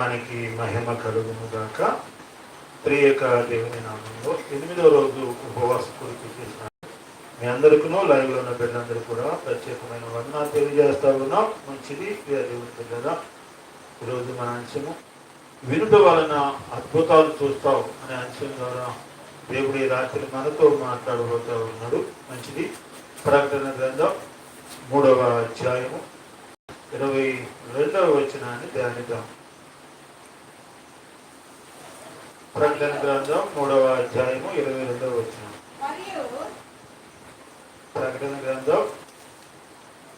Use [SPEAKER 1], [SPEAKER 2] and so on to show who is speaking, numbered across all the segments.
[SPEAKER 1] దానికి మహిమ కలుగును గాక త్రియక దేవుని నామంలో ఎనిమిదో రోజు ఉపవాస పూర్తి చేసిన మీ అందరికీ లైవ్లో ఉన్న బిడ్డలందరూ కూడా ప్రత్యేకమైన వందనాలు తెలియజేస్తా ఉన్నాం. మంచిది ప్రియ దేవుని బిడ్డగా ఈరోజు మన అంశము వినుట వలన అద్భుతాలు చూస్తావు అనే అంశం ద్వారా దేవుడి రాత్రి మనతో మాట్లాడబోతా ఉన్నాడు. మంచిది. ప్రకటన గ్రంథం మూడవ అధ్యాయము ఇరవై రెండవ వచనాన్ని ధ్యానిద్దాం. ప్రకటన గ్రంథం మూడవ అధ్యాయము ఇరవై రెండవ
[SPEAKER 2] మరియు
[SPEAKER 1] ప్రకటన గ్రంథం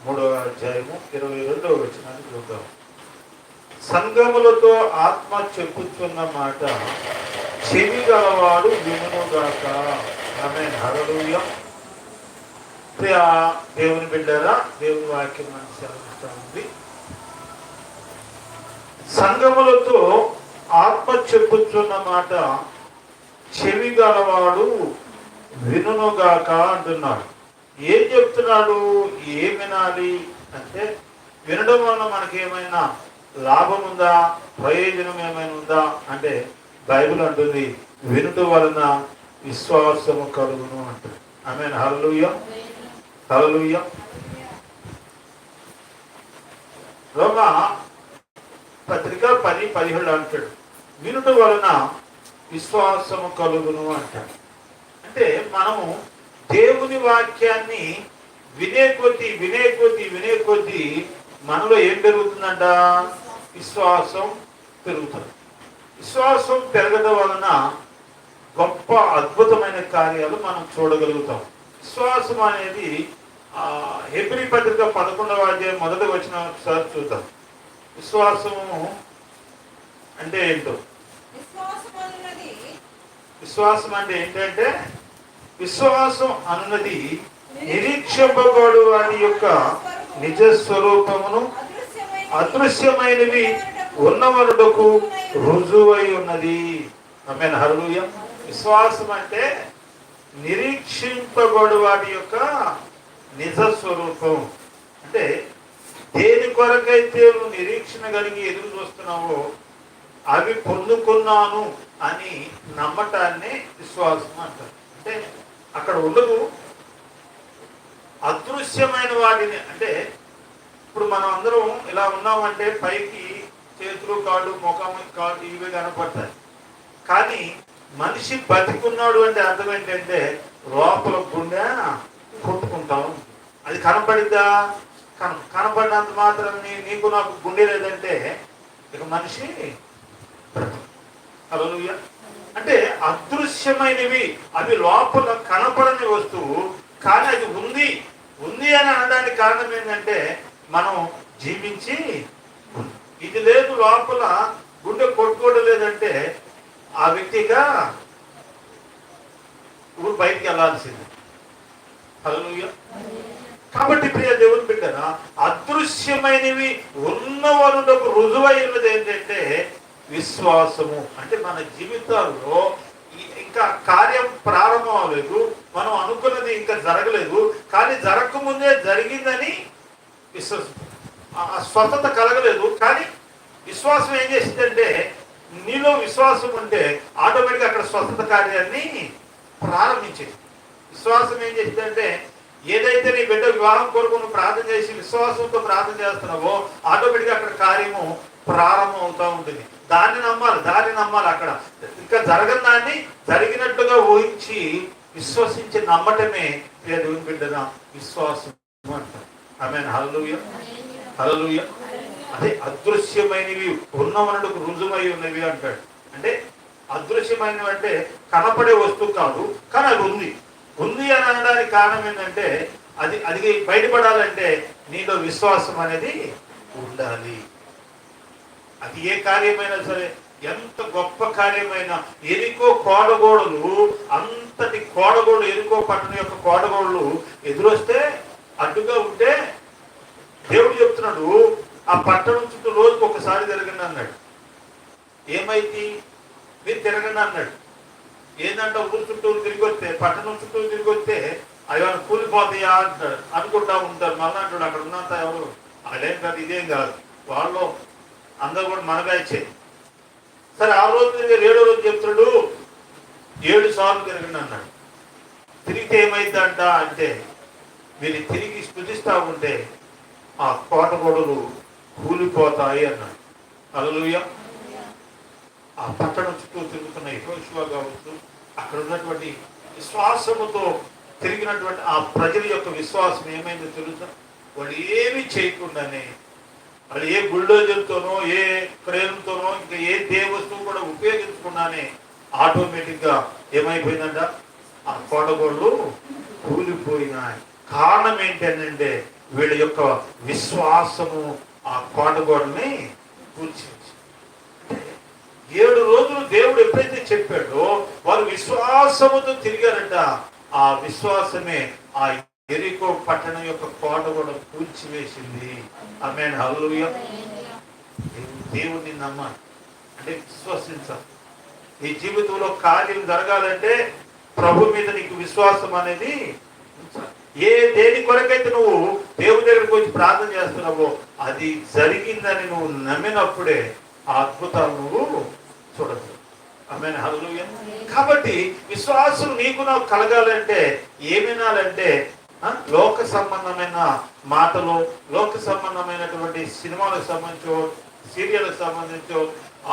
[SPEAKER 1] మూడవ అధ్యాయము ఇరవై రెండవ వచనాన్ని చూద్దాం. సంగములతో ఆత్మ చెప్పుతున్న మాట చెవి గలవాడు వినుగాక ఆమె హరలుయ ప్రియ దేవుని బిడ్డరా దేవుని వాక్యం సెలవిస్తా ఉంది. సంగములతో ఆత్మ చెప్పుచున్న మాట చెవి గలవాడు వినుగాక అంటున్నాడు. ఏం చెప్తున్నాడు? ఏం వినాలి? అంటే వినడం వల్ల మనకేమైనా లాభం ఉందా ప్రయోజనం ఏమైనా ఉందా? అంటే బైబిల్ అంటుంది వినుట వలన విశ్వాసము కలుగును అంటుంది ఆమె హల్లూయ హల్లూయ రోమ పత్రిక పది పదిహేడు అంటాడు. వినుట వలన విశ్వాసము కలుగును అంటాడు అంటే మనము దేవుని వాక్యాన్ని వినే కొద్దీ వినే కొద్దీ వినే కొద్దీ మనలో ఏం పెరుగుతుందంట? విశ్వాసం పెరుగుతుంది. విశ్వాసం పెరగడం వలన గొప్ప అద్భుతమైన కార్యాలు మనం చూడగలుగుతాం. విశ్వాసం అనేది ఆ హెబ్రి పత్రిక పదకొండవ అధ్యాయం మొదట వచ్చిన ఒకసారి చూద్దాం. విశ్వాసము అంటే ఏంటో? విశ్వాసం అంటే ఏంటంటే విశ్వాసం అన్నది నిరీక్షింపబడు వాటి యొక్క నిజ స్వరూపమును అదృశ్యమైనవి ఉన్నవరుడకు రుజువై ఉన్నది. అమ్మేన హరుయ విశ్వాసం అంటే నిరీక్షింపబడు వాటి యొక్క నిజ స్వరూపం. అంటే దేని కొరకైతే నువ్వు నిరీక్షణ కలిగి ఎదురు చూస్తున్నావో అవి పొందుకున్నాను అని నమ్మటాన్ని విశ్వాసం అంటారు. అంటే అక్కడ ఉండదు. అదృశ్యమైన వాటిని అంటే ఇప్పుడు మనం అందరం ఇలా ఉన్నామంటే పైకి చేతులు కాళ్ళు ముఖం కాళ్ళు ఇవి కనపడతాయి. కానీ మనిషి బతికున్నాడు అంటే అర్థం ఏంటంటే లోపల గుండె కొట్టుకుంటాం అది కనపడిద్దా? కన కనపడినంత మాత్రం నీకు నాకు గుండె లేదంటే ఇక మనిషి హల్లెలూయా అంటే అదృశ్యమైనవి అవి లోపల కనపడని వస్తువు కానీ అది ఉంది. ఉంది అని అనడానికి కారణం ఏంటంటే మనం జీవించి ఇది లేదు లోపల గుండె కొట్టుకోవడం లేదంటే ఆ వ్యక్తిగా ఇప్పుడు బయటికి వెళ్ళాల్సింది. హల్లెలూయా కాబట్టి ప్రియ దేవుని బిడ్డ అదృశ్యమైనవి ఉన్న వాళ్ళకు రుజువై ఉన్నది ఏంటంటే విశ్వాసము. అంటే మన జీవితాల్లో ఇంకా కార్యం ప్రారంభం అవ్వలేదు. మనం అనుకున్నది ఇంకా జరగలేదు. కానీ జరగకముందే జరిగిందని విశ్వాసం ఆ ఆ స్వస్థత కలగలేదు. కానీ విశ్వాసం ఏం చేసిందంటే నీలో విశ్వాసం ఉంటే ఆటోమేటిక్గా అక్కడ స్వస్థత కార్యాన్ని ప్రారంభించింది. విశ్వాసం ఏం చేసిందంటే ఏదైతే నీ బిడ్డ వివాహం కొరకు నువ్వు ప్రార్థన చేసి విశ్వాసంతో ప్రార్థన చేస్తున్నావో ఆటోమేటిక్గా అక్కడ కార్యము ప్రారంభం అవుతూ ఉంటుంది. దాన్ని నమ్మాలి దాన్ని నమ్మాలి అక్కడ. ఇంకా జరగని దాన్ని జరిగినట్టుగా ఊహించి విశ్వసించి నమ్మటమే దేవుని బిడ్డన విశ్వాసం అంటారు ఆమె హల్లుయ హల్లుయ అదే అదృశ్యమైనవి ఉన్నవనకు రుజువై ఉన్నవి అంటాడు. అంటే అదృశ్యమైనవి అంటే కనపడే వస్తువు కాదు కానీ అది ఉంది. ఉంది అని అనడానికి కారణం ఏంటంటే అది అది బయటపడాలంటే నీలో విశ్వాసం అనేది ఉండాలి. అది ఏ కార్యమైనా సరే ఎంత గొప్ప కార్యమైనా ఎనికో కోడగోడలు అంతటి కోడగోడు ఎరుకో పట్టణ యొక్క కోడగోడలు ఎదురొస్తే అడ్డుగా ఉంటే దేవుడు చెప్తున్నాడు ఆ పట్టణం చుట్టూ రోజుకు ఒకసారి తిరగండి అన్నాడు. ఏమైంది? మీరు తిరగండి అన్నాడు. ఏంటంటే ఊరు చుట్టూరు తిరిగి వస్తే పట్టణం చుట్టూ తిరిగి వస్తే అవి కూలిపోతాయా అంటాడు. అనుకుంటా ఉంటారు మళ్ళీ అంటాడు అక్కడ ఉన్నంత ఎవరు? అదేం కాదు ఇదేం కాదు. వాళ్ళు అందరూ కూడా మన బ్యాచే. సరే ఆ రోజు తిరిగి ఏడో రోజు చెప్తున్నాడు ఏడు సార్లు తిరగండి అన్నాడు. తిరిగితే ఏమైందంట అంటే మీరు తిరిగి స్థుతిస్తా ఉంటే ఆ కోట గొడవలు కూలిపోతాయి అన్నాడు. అలలుయ ఆ పట్టణం చుట్టూ తిరుగుతున్న యహోశివ కావచ్చు అక్కడ ఉన్నటువంటి విశ్వాసముతో తిరిగినటువంటి ఆ ప్రజల యొక్క విశ్వాసం ఏమైందో తెలుసా? వాళ్ళు ఏమీ చేయకుండానే అది ఏ బుల్డోజర్తోనో ఏ క్రేన్తోనో ఇంకా ఏ దేవస్తువు కూడా ఉపయోగించకుండానే ఆటోమేటిక్గా ఏమైపోయిందంట? ఆ కోటగోళ్ళు కూలిపోయినాయి. కారణం ఏంటంటే వీళ్ళ యొక్క విశ్వాసము ఆ కోటగోడని కూల్చింది ఏడు రోజులు దేవుడు ఎప్పుడైతే చెప్పాడో వారు విశ్వాసముతో తిరిగారంట ఆ విశ్వాసమే ఆ ఎరికో పట్టణం యొక్క కోట కూడా కూల్చివేసింది. ఆమె హల్లుయ దేవుడిని నమ్మాలి అంటే విశ్వసించాలి ఈ జీవితంలో కార్యం జరగాలంటే ప్రభు మీద నీకు విశ్వాసం అనేది ఏ దేని కొరకైతే నువ్వు దేవుని దగ్గరికి వచ్చి ప్రార్థన చేస్తున్నావో అది జరిగిందని నువ్వు నమ్మినప్పుడే ఆ అద్భుతాలు నువ్వు చూడదు ఆమె హల్లెలూయా. కాబట్టి విశ్వాసం నీకు నాకు కలగాలంటే ఏమినాలంటే లోక సంబంధమైన మాటలు లోక సంబంధమైనటువంటి సినిమాలకు సంబంధించో సీరియల్కి సంబంధించో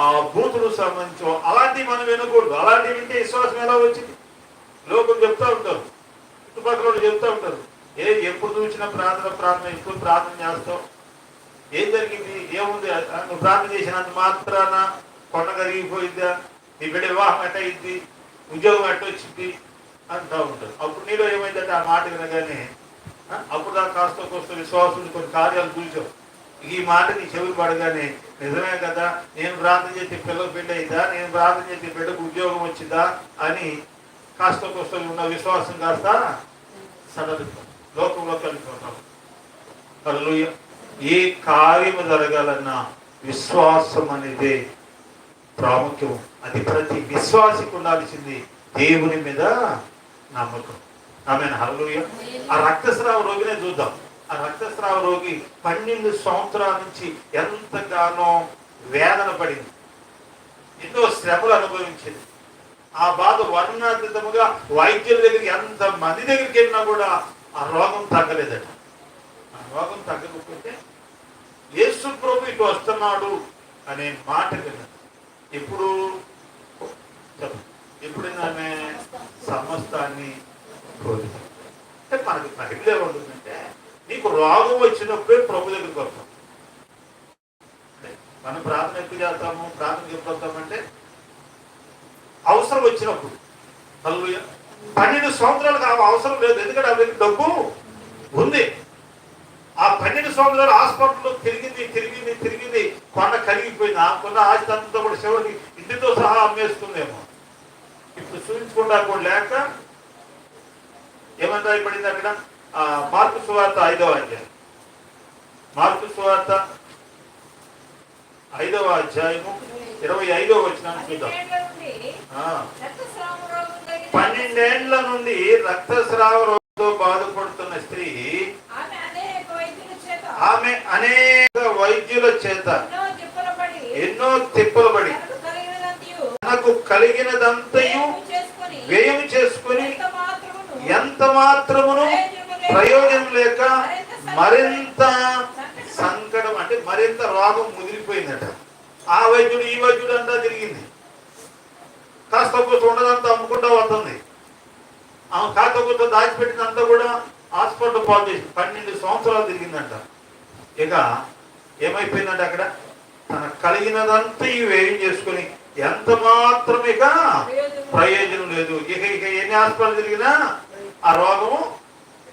[SPEAKER 1] ఆ బూతులకు సంబంధించో అలాంటివి మనం వినకూడదు. అలాంటివి వింటే విశ్వాసం ఎలా వచ్చింది? లోకం చెప్తా ఉంటారు. చుట్టుపక్కల చెప్తూ చెప్తా ఉంటారు. ఏ ఎప్పుడు చూసినా ప్రార్థన ప్రార్థన ఎప్పుడు ప్రార్థన చేస్తావు? ఏం జరిగింది? ఏముంది? నువ్వు ప్రార్థన చేసినంత మాత్రాన కొండ కరిగిపోయిందా? నీ బిడ్డ వివాహం ఎట్ట అయింది ఉద్యోగం ఎట్ట వచ్చింది అంటూ ఉంటారు. అప్పుడు నీలో ఏమైందంటే ఆ మాట వినగానే అప్పుడు దాకా కాస్త కోస్త విశ్వాసం కొన్ని కార్యాలు కూల్చావు ఈ మాట నీ చెవి పడగానే నిజమే కదా నేను ప్రార్థన చేసి పిల్లలు పెళ్ళి అయిందా? నేను ప్రార్థన చేసి బిడ్డకు ఉద్యోగం వచ్చిందా? అని కాస్త కోస్త ఉన్న విశ్వాసం కాస్త సడలుతాం లోకంలో కలిగిపోతాం హల్లెలూయ. ఏ కార్యము జరగాలన్నా విశ్వాసం అనేది ప్రాముఖ్యం. అది ప్రతి విశ్వాసికి ఉండాల్సింది దేవుని మీద నమ్మకం ఆమె హల్లుయ ఆ రక్తస్రావ రోగినే చూద్దాం. ఆ రక్తస్రావ రోగి పన్నెండు సంవత్సరాల నుంచి ఎంతగానో వేదన పడింది. ఎన్నో శ్రమలు అనుభవించింది. ఆ బాధ వర్ణాతీతముగా వైద్యుల దగ్గరికి ఎంత మంది దగ్గరికి వెళ్ళినా కూడా ఆ రోగం తగ్గలేదట. ఆ రోగం తగ్గకపోతే యేసు ప్రభు ఇటు వస్తున్నాడు అనే మాట విన్నది ఇప్పుడు చెప్పండి. ఎప్పుడైనా ఆమె సమస్తాన్ని కోరింది అంటే మనకి బైబిల్ ఏముంటుందంటే నీకు రోగం వచ్చినప్పుడే ప్రభు దగ్గరికి వస్తాం. మనం ప్రార్థన ఎక్కువ చేస్తాము? ప్రార్థన ఎప్పుడు వస్తామంటే అవసరం వచ్చినప్పుడు. హల్లెలూయా. పన్నెండు సంవత్సరాలకు ఆ అవసరం లేదు. ఎందుకంటే ఆమె డబ్బు ఉంది. ఆ పన్నెండు సంవత్సరాలు హాస్పిటల్లో తిరిగింది తిరిగింది తిరిగింది. కొండ కరిగిపోయింది. ఆ కొన్న ఆస్తి అంతా కూడా చివరికి ఇంటితో సహా అమ్మేస్తుందేమో. ఇప్పుడు చూపించకుండా కూడా లేక ఏమని రాయబడింది అక్కడ? ఆ మార్పు సువార్త ఐదవ అధ్యాయం. మార్పు సువార్త ఐదవ అధ్యాయము ఇరవై ఐదవ వచ్చిన చూద్దాం.
[SPEAKER 2] పన్నెండేళ్ళ నుండి
[SPEAKER 1] ఆ,
[SPEAKER 2] రక్తస్రావ
[SPEAKER 1] రోగంతో బాధపడుతున్న స్త్రీ
[SPEAKER 2] ఆమె అనేక వైద్యుల చేత
[SPEAKER 1] ఆమె అనేక వైద్యుల చేత
[SPEAKER 2] ఎన్నో తిప్పలు పడి తనకు కలిగినదంతయు
[SPEAKER 1] వ్యయం చేసుకుని
[SPEAKER 2] ఎంత మాత్రమును
[SPEAKER 1] ప్రయోజనం లేక మరింత సంకటం అంటే మరింత రోగం ముదిరిపోయిందట. ఆ వైద్యుడు ఈ వైద్యుడు అంతా తిరిగింది. కాస్త కొంత ఉండదంతా అమ్ముకుంటా వస్తుంది. ఆమె కాస్త కొంత దాచిపెట్టినంతా కూడా హాస్పిటల్ పాలు చేసి పన్నెండు సంవత్సరాలు తిరిగిందంట. ఇక ఏమైపోయిందంటే అక్కడ? తన కలిగినదంతా ఈ వ్యయం చేసుకుని ఎంత మాత్రం ఇక ప్రయోజనం లేదు. ఇక ఇక ఎన్ని హాస్పిటల్ తిరిగినా ఆ రోగము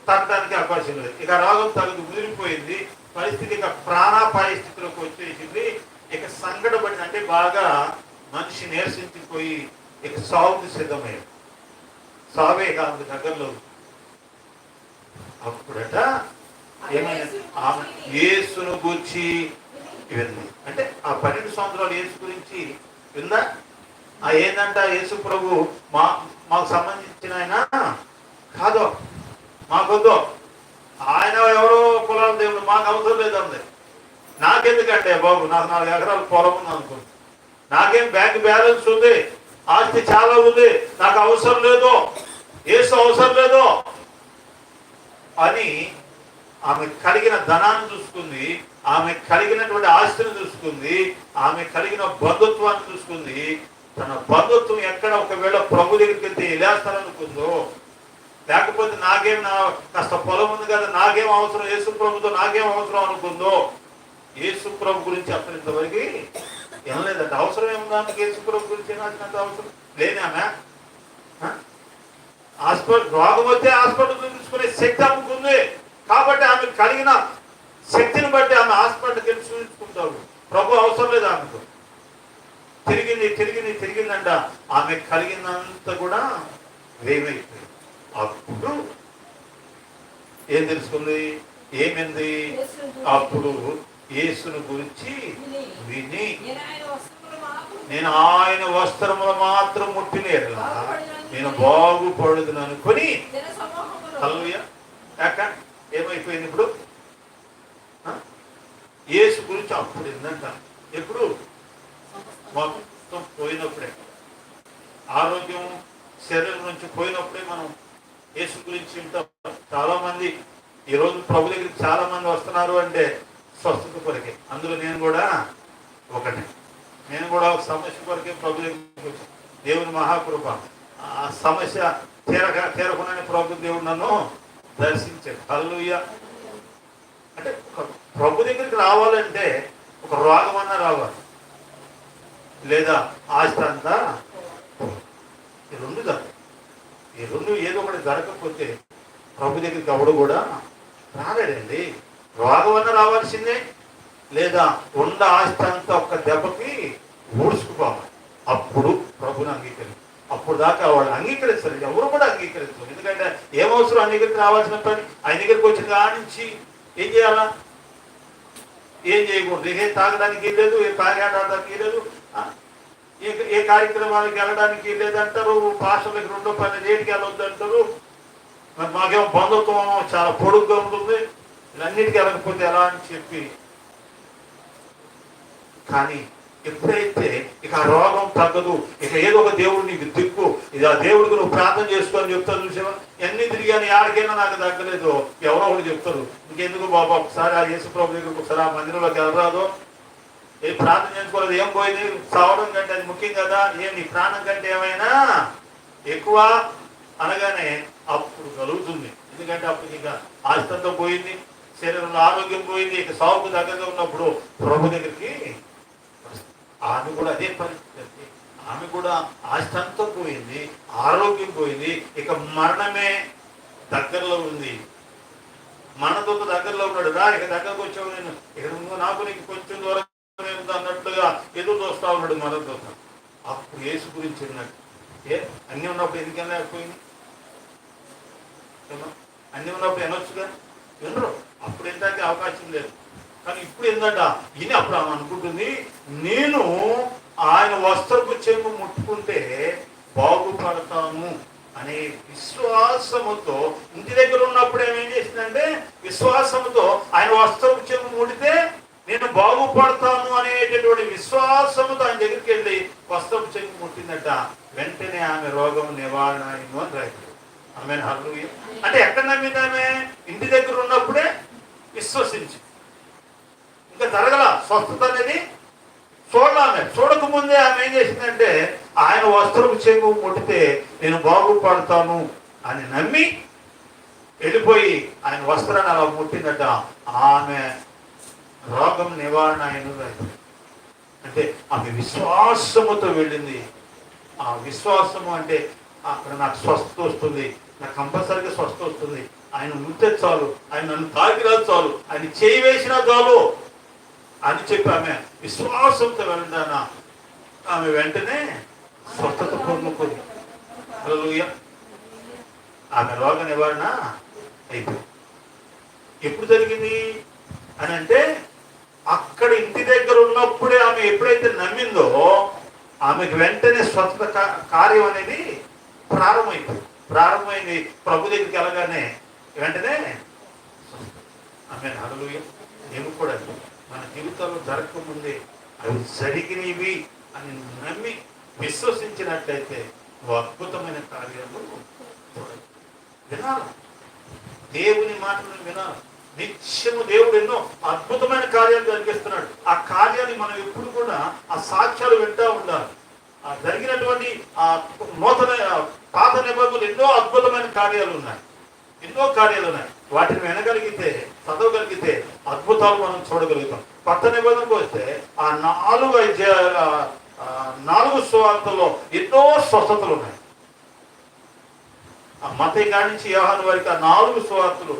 [SPEAKER 1] తగ్గడానికి అవకాశం లేదు. ఇక రోగం తగ్గదు ముదిరిపోయింది. పరిస్థితి ఇక ప్రాణాపాయ స్థితిలోకి వచ్చేసింది. ఇక సంకటపడింది. అంటే బాగా మనిషి నీరసించిపోయి ఇక సాగుకు సిద్ధమయ్యాడు. సావే కాదు దగ్గరలో అప్పుడట ఏమైనా యేసును గూర్చి అంటే ఆ పన్నెండు సంవత్సరాలు యేసు గురించి విందా? ఆ ఏందంట యేసు ప్రభు మా మాకు సంబంధించిన ఆయన కాదు మాకొద్దు. ఆయన ఎవరో కులాల దేవుడు మాకు అవసరం లేదండి నాకెందుకంటే బాబు నాకు నాలుగు ఎకరాలు పొలం ఉంది అనుకోండి నాకేం బ్యాంక్ బ్యాలెన్స్ ఉంది? ఆస్తి చాలా ఉంది. నాకు అవసరం లేదు? ఏసు అవసరం లేదు? అని ఆమె కలిగిన ధనాన్ని చూసుకుంది. ఆమె కలిగినటువంటి ఆస్తిని చూసుకుంది ఆమె కలిగిన బంధుత్వాన్ని చూసుకుంది తన బంధుత్వం ఎక్కడ ఒకవేళ ప్రభు దగ్గరికి వెళ్తే వెళ్ళేస్తారనుకుందో లేకపోతే నాకేం నా కాస్త పొలం ఉంది కదా నాకేం అవసరం యేసు ప్రభుతో నాకేం అవసరం అనుకుందో యేసు ప్రభు గురించి అసలు ఇంతవరకు అవసరం ఏముందా యేసు ప్రభు గురించి నాకినంత అవసరం? లేని ఆమె? హాస్పిటల్ రోగం వస్తే హాస్పిటల్ చూపించుకునే శక్తి ఆమెకు ఉంది. కాబట్టి ఆమె కలిగిన శక్తిని బట్టి ఆమె హాస్పిటల్కి వెళ్ళి చూపించుకుంటారు. ప్రభు అవసరం లేదు ఆమెకు. తిరిగింది తిరిగింది తిరిగిందంట. ఆమె కలిగినంత కూడా వేమైపోయింది అప్పుడు ఏం తెలుసుకుంది ఏమైంది? అప్పుడు యేసును గురించి విని
[SPEAKER 2] నేను ఆయన వస్త్రములు మాత్రం
[SPEAKER 1] ముట్టిన నేను బాగుపడదును అనుకొని ఏమైపోయింది ఇప్పుడు? యేసు గురించి అప్పుడు ఏందంట ఎప్పుడు? మొత్తం పోయినప్పుడే. ఆరోగ్యం శరీరం నుంచి పోయినప్పుడే మనం యేసు గురించి వింటాం. చాలామంది ఈరోజు ప్రభు దగ్గరికి చాలామంది వస్తున్నారు అంటే స్వస్థత కొరకే. అందులో నేను కూడా ఒకటి నేను కూడా ఒక సమస్య కొరకే ప్రభు దగ్గరికి వచ్చాను. దేవుని మహాకృప. ఆ సమస్య తీరక తీరకుండానే ప్రభు దేవుడు నన్ను దర్శించాడు. హల్లుయ్య అంటే ప్రభు దగ్గరికి రావాలంటే ఒక రోగం అన్నా రావాలి. లేదా ఆస్తి అంతా ఈ రెండు ఈ రెండు ఏదో ఒకటి జరగకపోతే ప్రభు దగ్గరికి ఎవడు కూడా రాలేడండి. రోగం అన్న రావాల్సిందే. లేదా ఉండ ఆస్తి అంతా ఒక్క దెబ్బకి ఊడ్చుకుపోవాలి. అప్పుడు ప్రభుని అంగీకరి అప్పుడు దాకా వాళ్ళు అంగీకరిస్తారు ఎవరు కూడా అంగీకరించరు ఎందుకంటే ఏమవసరం ఆయన దగ్గరికి రావాల్సిన పని? ఆయన దగ్గరికి వచ్చిన కాడి నుంచి ఏం చేయాలా? ఏం చేయకూడదు. ఏ తాగడానికి లేదు ఏ తాగాడడానికి లేదు. ఏ ఏ కార్యక్రమాలకు వెళ్ళడానికి లేదంటారు. భాషలకు రెండో పని రేటుకి వెళ్ళొద్దు అంటారు మరి మాకేమో బంధుత్వం చాలా పొడుగ్గా ఉంటుంది. ఇవన్నిటికీ వెళ్ళకపోతే ఎలా అని చెప్పి. కానీ ఎప్పుడైతే ఇక ఆ రోగం తగ్గదు ఇక ఏదో ఒక దేవుడు నీకు దిక్కు ఇది ఆ దేవుడికి నువ్వు ప్రార్థన చేసుకొని చెప్తారు చూసావా? ఎన్ని తిరిగాను ఎవరికైనా నాకు తగ్గలేదు. ఎవరో ఒకటి చెప్తారు ఇంకెందుకు బాబా ఒకసారి ఆ యేసు ప్రభు ఒకసారి ఆ మందిరంలోకి వెళ్ళరాదు. ఏ ప్రార్థన చేసుకోలేదు ఏం పోయింది? చావడం కంటే అది ముఖ్యం కదా ఏం నీ ప్రాణం కంటే ఏమైనా? ఎక్కువ? అనగానే అప్పుడు కలుగుతుంది. ఎందుకంటే అప్పుడు ఇంకా ఆస్తంతో పోయింది శరీరంలో ఆరోగ్యం పోయింది ఇక సాగుకు దగ్గరగా ఉన్నప్పుడు ప్రభు దగ్గరికి ఆమె కూడా అదే పరిస్థితి. ఆమె కూడా ఆస్తి పోయింది ఆరోగ్యం పోయింది. ఇక మరణమే దగ్గరలో ఉంది. మనతో దగ్గరలో ఉన్నాడు. రా ఇక దగ్గరకు వచ్చావు నేను. ఇక్కడ నాకు నీకు కొంచెం దూరం అన్నట్టుగా అన్నట్లుగా ఎదురు చూస్తా ఉన్నాడు మనతో అప్పుడు యేసు గురించి అన్నట్టు ఏ అన్ని ఉన్నప్పుడు ఎందుకన్నా పోయింది అన్నీ అన్ని ఉన్నప్పుడు వినొచ్చుగా వినరు. అప్పుడు ఇంతకీ అవకాశం లేదు. కానీ ఇప్పుడు ఏంటంట ఈయన అప్పుడు ఆమె అనుకుంటుంది నేను ఆయన వస్త్రపు చెంగు ముట్టుకుంటే బాగుపడతాను అనే విశ్వాసముతో ఇంటి దగ్గర ఉన్నప్పుడు ఏమేం చేసిందంటే విశ్వాసముతో ఆయన వస్త్రపు చెంగు ముడితే నేను బాగుపడతాను అనేటటువంటి విశ్వాసముతో ఆయన దగ్గరికి వెళ్ళి వస్త్రపు చెంగు ముట్టిందట. వెంటనే ఆమె రోగం నివారణ అయింది అని రాయలేదు ఆమె హల్లుయ అంటే ఎక్కడ నమ్మింది ఇంటి దగ్గర ఉన్నప్పుడే విశ్వసించి ఇంకా జరగల స్వస్థత అనేది చూడాలి చూడకముందే ఆమె ఏం చేసిందంటే ఆయన వస్త్రం చెంగు ముట్టితే నేను బాగుపడతాను అని నమ్మి వెళ్ళిపోయి ఆయన వస్త్రాన్ని అలా ముట్టిందట. ఆమె రోగం నివారణ అయినది అంటే ఆమె విశ్వాసముతో వెళ్ళింది. ఆ విశ్వాసము అంటే అక్కడ నాకు స్వస్థత వస్తుంది. నాకు కంపల్సరీగా స్వస్థత వస్తుంది. ఆయన ఉంటే చాలు. ఆయన నన్ను తాకినా చాలు. ఆయన చేయి వేసినా చాలు. అని చెప్పి ఆమె విశ్వాసంతో వెళ్ళడాన ఆమె వెంటనే స్వస్థత పొందుకుంది హల్లెలూయా. ఆమె రోగ నివారణ అయిపోయింది. ఎప్పుడు జరిగింది అని అంటే అక్కడ ఇంటి దగ్గర ఉన్నప్పుడే ఆమె ఎప్పుడైతే నమ్మిందో ఆమెకు వెంటనే స్వస్థత కార్యం అనేది ప్రారంభమైంది. ప్రారంభమైంది ప్రభు దగ్గరికి వెళ్ళగానే వెంటనే ఆమె హల్లెలూయా. నేను కూడా మన జీవితంలో జరగకముందే అవి జరిగినవి అని నమ్మి విశ్వసించినట్లయితే నువ్వు అద్భుతమైన కార్యాలు వినాలి. దేవుని మాటలను వినాలి. నిత్యము దేవుడు ఎన్నో అద్భుతమైన కార్యాలు జరిగిస్తున్నాడు. ఆ కార్యాన్ని మనం ఎప్పుడు కూడా ఆ సాక్ష్యాలు వింటూ ఉండాలి. ఆ జరిగినటువంటి ఆ నూతన పాత నిబంధనలు ఎన్నో అద్భుతమైన కార్యాలు ఉన్నాయి. ఎన్నో కార్యాలు ఉన్నాయి. వాటిని వినగలిగితే చదవగలిగితే అద్భుతాలు మనం చూడగలుగుతాం. కొత్త నిబంధనకు వస్తే ఆ నాలుగు నాలుగు స్వార్థలో ఎన్నో స్వస్థతలు ఉన్నాయి. ఆ మత కాడి నుంచి యోహాను వారికి ఆ నాలుగు స్వార్థలు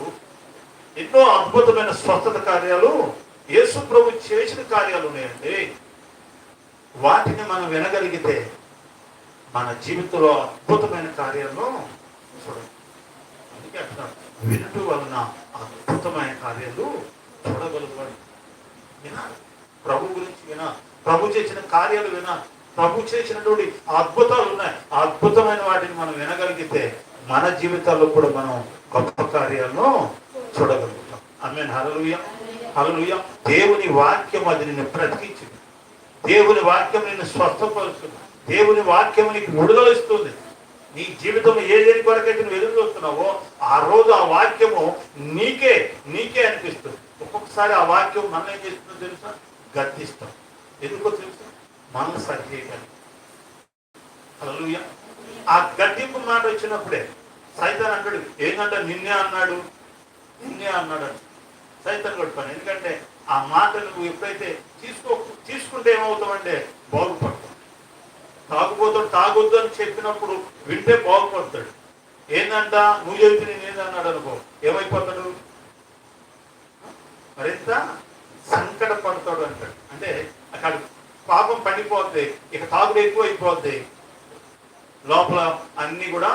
[SPEAKER 1] ఎన్నో అద్భుతమైన స్వస్థత కార్యాలు యేసు ప్రభు చేసిన కార్యాలు ఉన్నాయండి. వాటిని మనం వినగలిగితే మన జీవితంలో అద్భుతమైన కార్యాలను చూడండి అందుకే అంటున్నాడు వినుట వలన అద్భుతమైన కార్యాలు చూడగలుగుతాడు వినాలి ప్రభు గురించి వినాలి ప్రభు చేసిన కార్యాలు వినాలి ప్రభు చేసినటువంటి అద్భుతాలు ఉన్నాయి. అద్భుతమైన వాటిని మనం వినగలిగితే మన జీవితాల్లో కూడా మనం గొప్ప కార్యాలను చూడగలుగుతాం. ఆమె హలలుయ హలలుయ దేవుని వాక్యం అది నిన్ను బ్రతికించింది దేవుని వాక్యం నిన్ను స్వస్థపరుస్తుంది. దేవుని వాక్యం నీకు విడుదల ఇస్తుంది. నీ జీవితం ఏ దేని కొరకైతే నువ్వు ఎదురు చూస్తున్నావో ఆ రోజు ఆ వాక్యము నీకే నీకే అనిపిస్తుంది. ఒక్కొక్కసారి ఆ వాక్యం మనం ఏం చేస్తుందో తెలుసా? గద్దిస్తాం. ఎందుకో తెలుసా? మనం సరిచేయగలి ఆ గడ్డింపు మాట వచ్చినప్పుడే సైతాన్ అంటాడు ఏంటంటే నిన్నే అన్నాడు? నిన్నే అన్నాడు అని సైతాన్ కూడా ఎందుకంటే ఆ మాట నువ్వు ఎప్పుడైతే తీసుకో తీసుకుంటే ఏమవుతావంటే బాగుపడతావు తాగుబోతాడు తాగొద్దు అని చెప్పినప్పుడు వింటే బాగుపడతాడు ఏందంట? నువ్వు చెప్తే నేను ఏందన్నాడు అనుకో. ఏమైపోతాడు? మరింత సంకట పడతాడు అంటాడు. అంటే అక్కడ పాపం పండిపోద్ది ఇక తాగుడు ఎక్కువ అయిపోద్ది లోపల అన్ని కూడా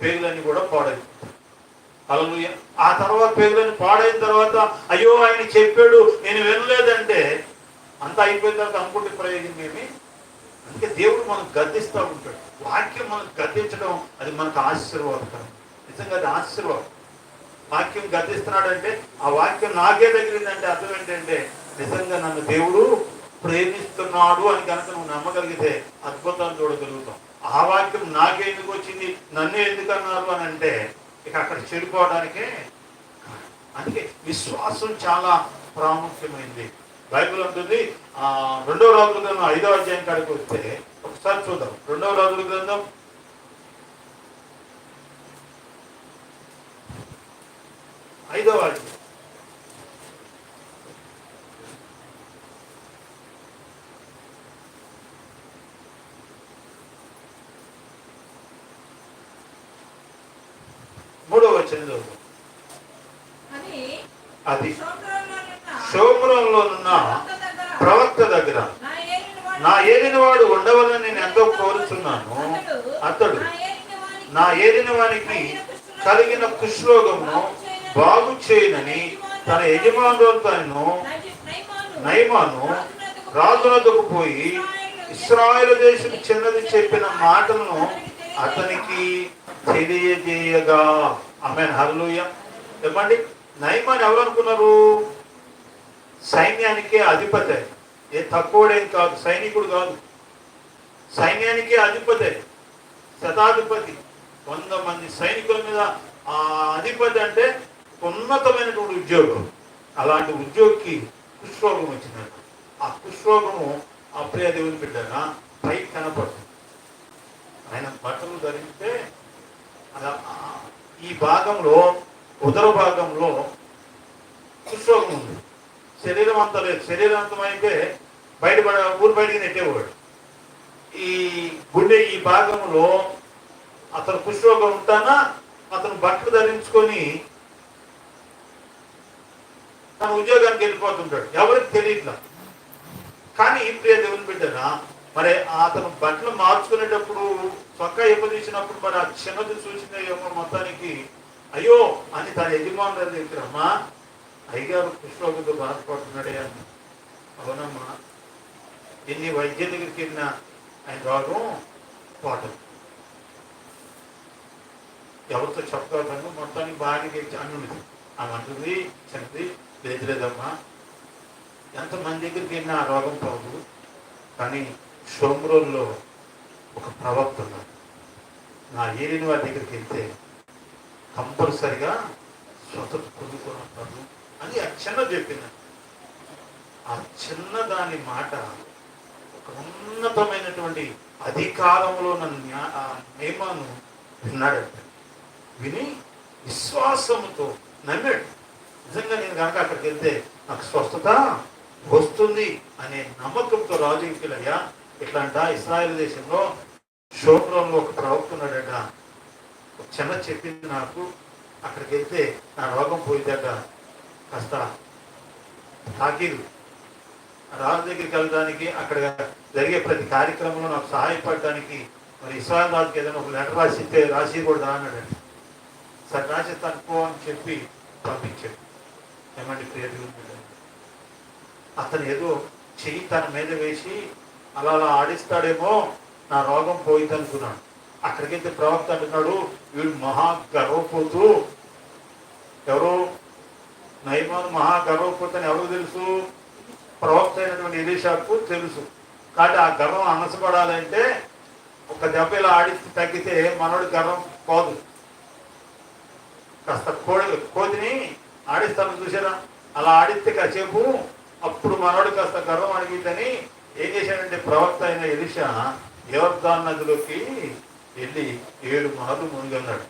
[SPEAKER 1] పేగులన్నీ కూడా పాడైపోతాయి. హల్లెలూయా. ఆ తర్వాత పేగులని పాడైన తర్వాత అయ్యో ఆయన చెప్పాడు నేను వినలేదంటే అంతా అయిపోయిన తర్వాత అనుకుంటే ప్రయోజనం ఏమి? అందుకే దేవుడు మనం గద్దిస్తూ ఉంటాడు. వాక్యం మనం గద్దించడం అది మనకు ఆశీర్వాదం నిజంగా అది ఆశీర్వాదం. వాక్యం గద్దిస్తున్నాడంటే ఆ వాక్యం నాకే తగిలిందంటే అర్థం ఏంటంటే నిజంగా నన్ను దేవుడు ప్రేమిస్తున్నాడు అని కనుక నువ్వు నమ్మగలిగితే అద్భుతాలు చూడగలుగుతాం. ఆ వాక్యం నాకే ఎందుకు వచ్చింది? నన్నే ఎందుకు అన్నారు అని అంటే ఇక అక్కడ చెడిపోవడానికే అందుకే విశ్వాసం చాలా ప్రాముఖ్యమైంది. బైబిల్ ఉంటుంది. ఆ రెండవ రాజుల గ్రంథం ఐదవ అధ్యాయం కాడికి వస్తే ఒకసారి చూద్దాం. రెండవ రాజుల గ్రంథం. ఐదవ అధ్యాయం. మూడవ
[SPEAKER 2] అని
[SPEAKER 1] అది.
[SPEAKER 2] దగ్గర
[SPEAKER 1] ప్రవక్త దగ్గర.
[SPEAKER 2] నా ఏలినవాడు
[SPEAKER 1] ఉండవలని వాడు ఉండవాలని నేను ఎంతో కోరుతున్నాను. అతడు నా ఏలిన వానికి కలిగిన కుష్రోగమును బాగు చేయనని తన యజమానులతో నయమాను రాజునకు పోయి ఇస్రాయేల్ దేశం చిన్నది చెప్పిన మాటలను అతనికి తెలియజేయగా. ఆమె హల్లుయ చెప్పండి నయమాన్ ఎవరు అనుకున్నారు సైన్యానికే అధిపతి. ఏ తక్కువడేం కాదు సైనికుడు కాదు. సైన్యానికే అధిపతి శతాధిపతి. వంద మంది సైనికుల మీద ఆ అధిపతి అంటే ఉన్నతమైనటువంటి ఉద్యోగం. అలాంటి ఉద్యోగికి కుష్ఠరోగం వచ్చిందంట. ఆ కుష్ఠరోగము ఆ ప్రియ దేవుని బిడ్డగా పై కనపడుతుంది. ఆయన బట్టలు ధరిస్తే అలా ఈ భాగంలో ఉదర భాగంలో కుష్ఠరోగం ఉంది. శరీరం అంత లేదు. శరీరం అంతమైతే అయితే బయట ఊరు బయటికి నెట్టేవాడు. ఈ గుండె ఈ భాగంలో అతను కుష్రోగం ఉంటానా? అతను బట్టలు ధరించుకొని తన ఉద్యోగానికి వెళ్ళిపోతుంటాడు. ఎవరికి తెలియట్లా? కానీ ఈ ప్రియ దేవుని బిడ్డన మరి అతను బట్టలు మార్చుకునేటప్పుడు చొక్కా ఎప్పదీసినప్పుడు మరి ఆ చిన్నది చూసిన మొత్తానికి అయ్యో అని తన యజమానుల దగ్గర అమ్మా అయ్యగారు కుష్ఠరోగంతో బాధపడుతున్నాడే అని. అవునమ్మా ఎన్ని వైద్యుల దగ్గరికి వెళ్ళినా ఆయన రోగం పోవటం ఎవరితో చెప్పుకోవద్దు మొత్తానికి బాగా అన్నుంది. ఆమె అంటుంది చంద్రి లేదు లేదమ్మా ఎంతమంది దగ్గరికి వెళ్ళినా ఆ రోగం పోదు. కానీ సోమరోల్లో ఒక ప్రవక్త ఉన్నాడు. నా ఏలిన వారి దగ్గరికి వెళ్తే కంపల్సరిగా స్వతత పొందుకొని అని అర్చన చెప్పిన. ఆ చిన్నదాని మాట ఒక ఉన్నతమైనటువంటి అధికారంలో ఉన్న ఆ నియమాను విన్నాడట విని విశ్వాసంతో నమ్మాడు. నిజంగా నేను కనుక అక్కడికి వెళ్తే నాకు స్వస్థత వస్తుంది అనే నమ్మకంతో రాజు ఇంకిలయ్యా ఇట్లా అంట ఇస్రాయల్ దేశంలో శోభ్రంలో ఒక ప్రవక్త ఉన్నాడట. ఒక చిన్న చెప్పింది నాకు. అక్కడికి వెళ్తే నా రోగం పోయిందట కాస్త తాకీదు. రాజు దగ్గరికి వెళ్ళడానికి అక్కడ జరిగే ప్రతి కార్యక్రమంలో నాకు సహాయపడడానికి మరి ఇస్రాయల్ రాజుకి ఏదైనా ఒక లెటర్ రాసిస్తే రాసి కూడా అన్నాడండి సరే రాసిస్తాను పో అని చెప్పి పంపించాడు. ఏమండి ప్రియ అతను ఏదో చెయ్యి తన మీద వేసి అలా అలా ఆడిస్తాడేమో నా రోగం పోయింది అనుకున్నాడు అక్కడికైతే ప్రవక్త అంటున్నాడు వీడు మహా గర్వపోతూ ఎవరో నైమాను మహా గర్వపోతు ఎవరు తెలుసు? ప్రవక్త అయినటువంటి ఎలీషాకు తెలుసు. కాబట్టి ఆ గర్వం అనసపడాలంటే ఒక దెబ్బ ఇలా ఆడిస్తే తగ్గితే మనోడి గర్వం పోదు. కాస్త కోడి కోతిని ఆడిస్తాను చూసారా అలా ఆడిస్తే కాసేపు అప్పుడు మనోడు కాస్త గర్వం అడిగిద్దని ఏం చేశాడంటే ప్రవక్త అయిన ఎలిషా యోర్దాన్ నదిలోకి వెళ్ళి ఏడు మార్లు మునిగన్నాడు.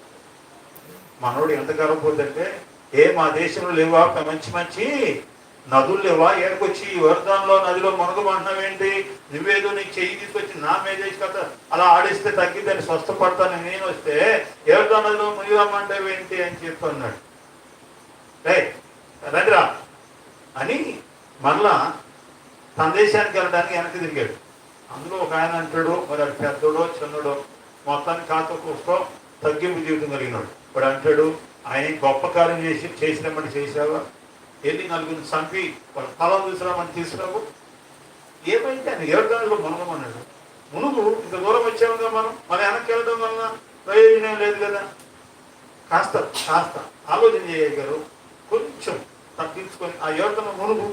[SPEAKER 1] మనోడు ఎంత గర్వపోతుందంటే ఏ మా దేశంలో లేవా మంచి మంచి నదులు లేవా. ఏడుకొచ్చి వర్ధంలో నదిలో మునగమంటున్నావేంటి? నువ్వేదో నీకు చెయ్యి తీసుకొచ్చి నా మీద కదా అలా ఆడిస్తే తగ్గిద్దని స్వస్థపడతాను నేను వస్తే ఏడుదా నదిలో మునిగమంటావేంటి అని చెప్పి అన్నాడు. రే రండిరా. అని మరలా తన దేశానికి వెళ్ళడానికి వెనక్కి తిరిగాడు. అందులో ఒక ఆయన అంటాడు మరి పెద్దోడో చిన్నడో మొత్తానికి కాతో కూస్తో తగ్గింపు జీవితం కలిగినాడు. ఇప్పుడు అంటాడు ఆయన గొప్ప కార్యం చేసి చేసినామని చేసావా వెళ్ళి నలుగురిని చంపి వాళ్ళ తలం తీసుకురామని తీసుకురావు? ఏమైతే ఆయన ఏడుదానిలో మునగమన్నాడు మునుగు ఇంత దూరం వచ్చాముగా మనం మన వెనక్కి వెళ్ళడం వలన ప్రయోజనం లేదు కదా? కాస్త కాస్త ఆలోచన చేయగలరు. కొంచెం తగ్గించుకొని ఆ యువతను మునుగు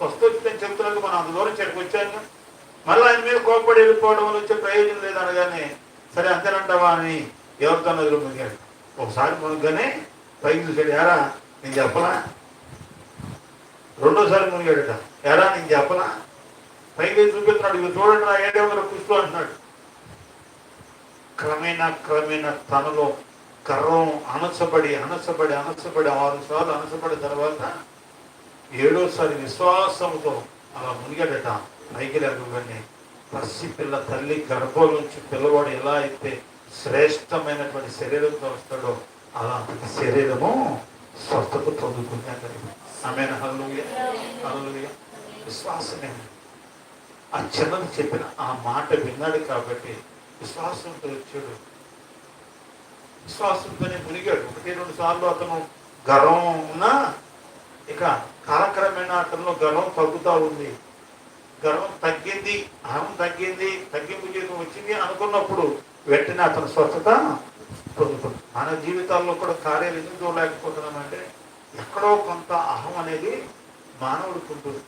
[SPEAKER 1] స్వస్థోచితం చెబుతున్నాక మనం అంత దూరం చెడుకు వచ్చాను మళ్ళీ ఆయన మీద కోపడి వెళ్ళిపోవడం వల్ల వచ్చే ప్రయోజనం లేదు అనగానే సరే అంతేనంటావా అని ఎవరితో నదిలో మునిగాడు. ఒకసారి మునిగ్గానే పైకి చూశాడు ఎరా నేను చెప్పనా? రెండోసారి మునిగాడట ఎరా నేను చెప్పనా? పైకి చూపిస్తున్నాడు ఇవి చూడండి నా ఏడే వందల కుస్తూ అంటున్నాడు. క్రమేణా క్రమేణా తనలో కర్రం అనసబడి అనసబడి అనసబడి ఆరు సార్లు అనసబడిన తర్వాత ఏడోసారి విశ్వాసంతో అలా మునిగాడట. పైకి లేకుండా పసి పిల్ల తల్లి గర్భం నుంచి పిల్లవాడు ఎలా అయితే శ్రేష్టమైనటువంటి శరీరంతో వస్తాడో అలాంటి శరీరము స్వస్థత పొందుకున్నాక ఆమె హల్లుయ హల్లుయ విశ్వాసమే. ఆ చిన్నది చెప్పిన ఆ మాట విన్నాడు కాబట్టి విశ్వాసంతో వచ్చాడు. విశ్వాసంతోనే మునిగాడు. ఒకటి రెండు సార్లు అతను గర్వం ఉన్నా ఇక కాలక్రమేణా అతనిలో గర్వం తగ్గుతూ ఉంది. గర్వం తగ్గింది అహం తగ్గింది తగ్గింపు జీవితం వచ్చింది అనుకున్నప్పుడు వెంటనే అతను స్వస్థత పొందుతుంది. మన జీవితాల్లో కూడా కార్యాలు ఎందుకు చూడలేకపోతున్నామంటే ఎక్కడో కొంత అహం అనేది మానవుడికి ఉంటుంది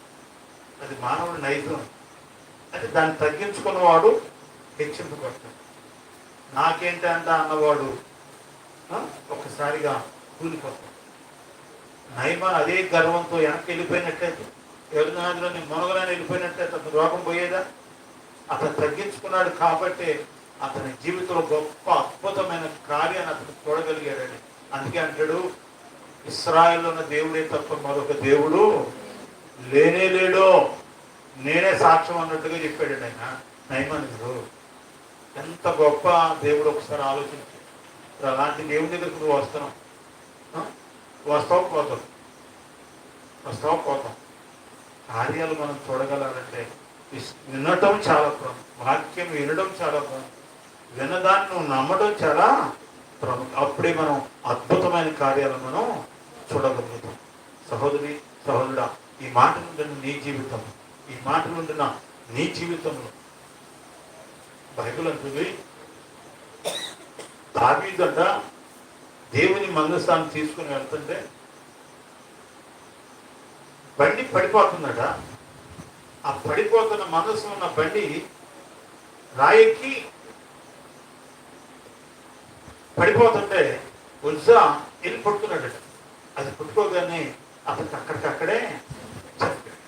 [SPEAKER 1] అది మానవుడి నైజం. అది దాన్ని తగ్గించుకున్నవాడు హెచ్చింపబడతాడు. నాకేంటి అంట అన్నవాడు ఒకసారిగా ఒక్కసారిగా కూలిపోతాడు. నైమా అదే గర్వంతో వెనక్కి వెళ్ళిపోయినట్టయితే ఎవరినాదిలో నీ మొనగలని వెళ్ళిపోయినట్లయితే అతను రోగం పోయేదా? అతను తగ్గించుకున్నాడు కాబట్టి అతని జీవితంలో గొప్ప అద్భుతమైన కార్యాన్ని అతను చూడగలిగాడని అందుకే అంటాడు ఇస్రాయల్ ఉన్న దేవుడే తప్ప మరొక దేవుడు లేనే లేడో నేనే సాక్ష్యం అన్నట్టుగా చెప్పాడు ఆయన. నైమానుడు ఎంత గొప్ప దేవుడు ఒకసారి ఆలోచించి. అలాంటి దేవుడి దగ్గరికి నువ్వు వస్తున్నావు. వస్తావు పోతావు? వస్తావు పోతాం కార్యాలు మనం చూడగలాలంటే విస్- వినటం చాలా ప్రముఖం వాక్యం వినడం చాలా ప్రముఖం వినదాన్ని నువ్వు నమ్మడం చాలా అప్పుడే మనం అద్భుతమైన కార్యాలను మనం చూడగలుగుతాం. సహోదరి సహోదరుడా ఈ మాట నుండి నీ జీవితం ఈ మాట నుండిన నీ జీవితంలో బైబిల్ అంటుంది దావీదంట దేవుని మందస్థానం తీసుకుని వెళ్తుంటే బండి పడిపోతుందట. ఆ పడిపోతున్న మనసు ఉన్న బండి రాయికి పడిపోతుంటే ఉజ్జా వెళ్ళి పుట్టుకున్నాడు అది పుట్టుకోగానే అతనికి అక్కడికక్కడే చనిపోయాడు.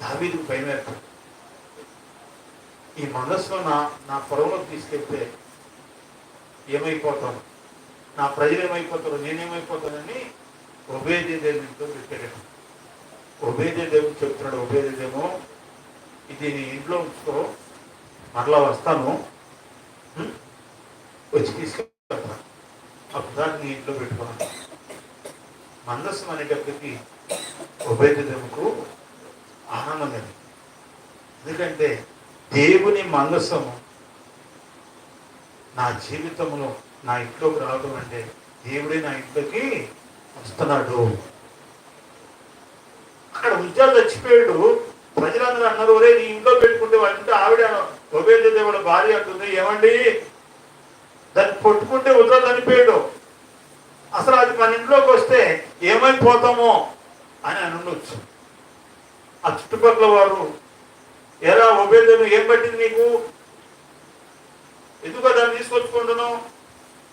[SPEAKER 1] దావీదుకు భయం ఏర్పడు ఈ మనస్సులో నా నా పొలంలోకి తీసుకెళ్తే ఏమైపోతాను? నా ప్రజలు ఏమైపోతారు? నేనేమైపోతానని ఒబేది దేవునితో పెట్టాడు ఒబేది దేవుడు చెప్తున్నాడు ఒబేదేమో ఇది నీ ఇంట్లో ఉంచుకో మరలా వస్తాను. వచ్చి తీసుకెళ్తాను అప్పుడు దాన్ని నీ ఇంట్లో పెట్టుకోవాలి మందస్సం అనేటప్పటికి ఉభయదేవుకు ఆనందం కలిగింది ఎందుకంటే దేవుని మందస్సము నా జీవితంలో నా ఇంట్లోకి రావడం అంటే దేవుడే నా ఇంట్లోకి వస్తున్నాడు. అక్కడ ఉద్యోగం చచ్చిపోయాడు. ప్రజలందరూ అన్నారు ఒరే నీ ఇంట్లో పెట్టుకుంటే వాళ్ళంటే ఆవిడ ఉభయ దేవుడు భార్య అంటుంది ఏమండి? దాన్ని కొట్టుకుంటే ఉద్యోగం చనిపోయాడు అసలు అది మన ఇంట్లోకి వస్తే ఏమైపోతామో అని అని ఉండొచ్చు ఆ చుట్టుపక్కల వారు ఎరా ఉభయదేవుడు ఏం పట్టింది నీకు? ఎందుకు దాన్ని తీసుకొచ్చుకుంటున్నావు?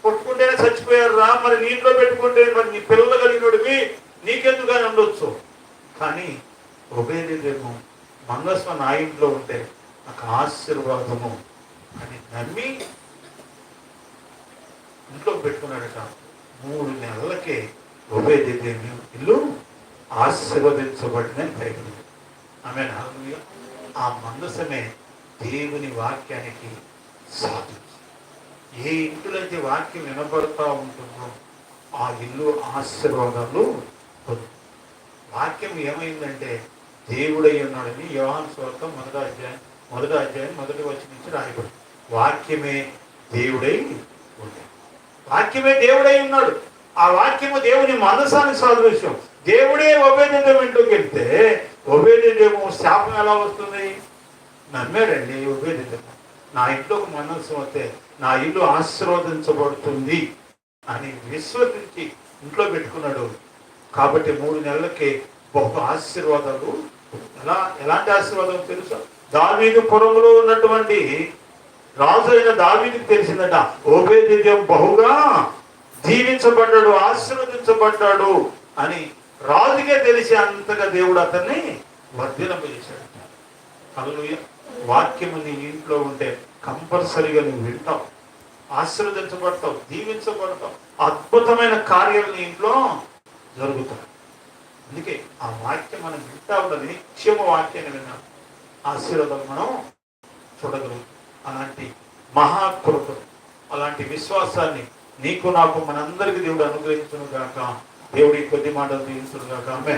[SPEAKER 1] కొట్టుకుంటేనే చచ్చిపోయారు రా మరి నీ ఇంట్లో పెట్టుకుంటే మరి నీ పిల్లలు కలిగినోడివి నీకెందుకు? అని ఉండొచ్చు కానీ ఉభయదేమో మంగస్వ నా ఇంట్లో ఉంటే నాకు ఆశీర్వాదము అని నమ్మి ఇంట్లో పెట్టుకున్నాడట మూడు నెలలకే ఉభయదేవి ఇల్లు ఆశీర్వదించబడిన బైబిల్ ఆమె ఆ మందసమే దేవుని వాక్యానికి సాధు ఏ ఇంట్లో అయితే వాక్యం వినబడతా ఉంటుందో ఆ ఇల్లు ఆశీర్వాదాలు వాక్యం ఏమైందంటే దేవుడై ఉన్నాడని యోహాన్ స్వార్థం మొదటి అధ్యాయం మొదటి అధ్యాయం మొదటి వచ్చి నుంచి రాయబడి వాక్యమే దేవుడై ఉంది వాక్యమే దేవుడై ఉన్నాడు. ఆ వాక్యము దేవుని మనసానికి సాదృశ్యం దేవుడే ఒబేదిందం ఇంట్లోకి వెళ్తే ఒబేదిందేమో శాపం ఎలా వస్తుంది? నమ్మాడండి ఒబేదిందం నా ఇంట్లోకి మనస్సు వస్తే నా ఇల్లు ఆశీర్వదించబడుతుంది అని విశ్వసించి ఇంట్లో పెట్టుకున్నాడు. కాబట్టి మూడు నెలలకి బహు ఆశీర్వాదాలు. ఎలా ఎలాంటి ఆశీర్వాదం తెలుసా? దావీదు పురంలో ఉన్నటువంటి రాజు అయిన దావీదికి తెలిసిందట ఓబేదిద్యం బహుగా జీవించబడ్డాడు ఆశీర్వదించబడ్డాడు అని రాజుకే తెలిసి అంతగా దేవుడు అతన్ని వర్ధింపజేశాడు హల్లెలూయా. వాక్యము నీ ఇంట్లో ఉంటే కంపల్సరీగా నువ్వు వింటావు ఆశీర్వదించబడతావు దీవించబడతావు అద్భుతమైన కార్యాలు నీ ఇంట్లో జరుగుతాయి. అందుకే ఆ వాక్యం మనం వింటా ఉన్నది నిత్యమ వాక్యాన్ని విన్నాం. ఆశీర్వాదం మనం చూడగలుగుతాం. అలాంటి మహాకృప అలాంటి విశ్వాసాన్ని నీకు నాకు మనందరికీ దేవుడు అనుగ్రహించును గాక దేవుడి కొద్ది మాటలు దీవించును గాక ఆమె